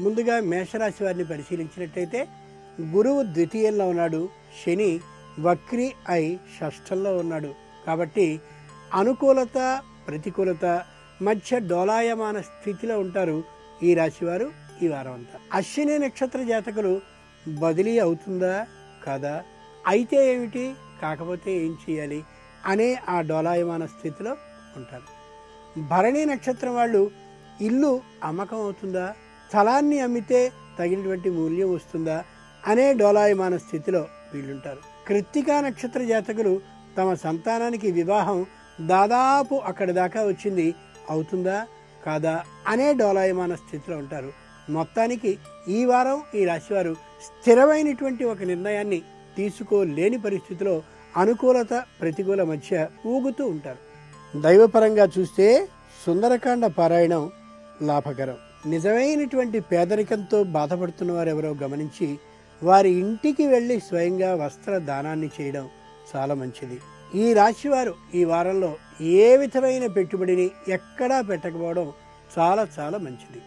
ముందుగా మేషరాశి వారిని పరిశీలించినట్టయితే గురువు ద్వితీయంలో ఉన్నాడు శని వక్రి అయి షష్ఠంలో ఉన్నాడు. కాబట్టి అనుకూలత ప్రతికూలత మధ్య డోలాయమాన స్థితిలో ఉంటారు ఈ రాశివారు ఈ వారం అంతా. అశ్విని నక్షత్ర జాతకులు బదిలీ అవుతుందా? కాదా? అయితే ఏమిటి? కాకపోతే ఏం చేయాలి? అనే ఆ డోలాయమాన స్థితిలో ఉంటారు. భరణి నక్షత్రం వాళ్ళు ఇల్లు అమ్మకం అవుతుందా? స్థలాన్ని అమ్మితే తగినటువంటి మూల్యం వస్తుందా అనే డోలాయమాన స్థితిలో వీళ్ళుంటారు. కృత్తికా నక్షత్ర జాతకులు తమ సంతానానికి వివాహం దాదాపు అక్కడి దాకా వచ్చింది. అవుతుందా? కాదా? అనే డోలాయమాన స్థితిలో ఉంటారు. మొత్తానికి ఈ వారం ఈ రాశివారు స్థిరమైనటువంటి ఒక నిర్ణయాన్ని తీసుకోలేని పరిస్థితిలో అనుకూలత ప్రతికూల మధ్య ఊగుతూ ఉంటారు. దైవపరంగా చూస్తే సుందరకాండ పారాయణం లాభకరం. నిజమైనటువంటి పేదరికంతో బాధపడుతున్న వారు ఎవరో గమనించి వారి ఇంటికి వెళ్ళి స్వయంగా వస్త్ర దానాన్ని చేయడం చాలా మంచిది. ఈ రాశివారు ఈ వారంలో ఏ విధమైన పెట్టుబడిని ఎక్కడా పెట్టకపోవడం చాలా చాలా మంచిది.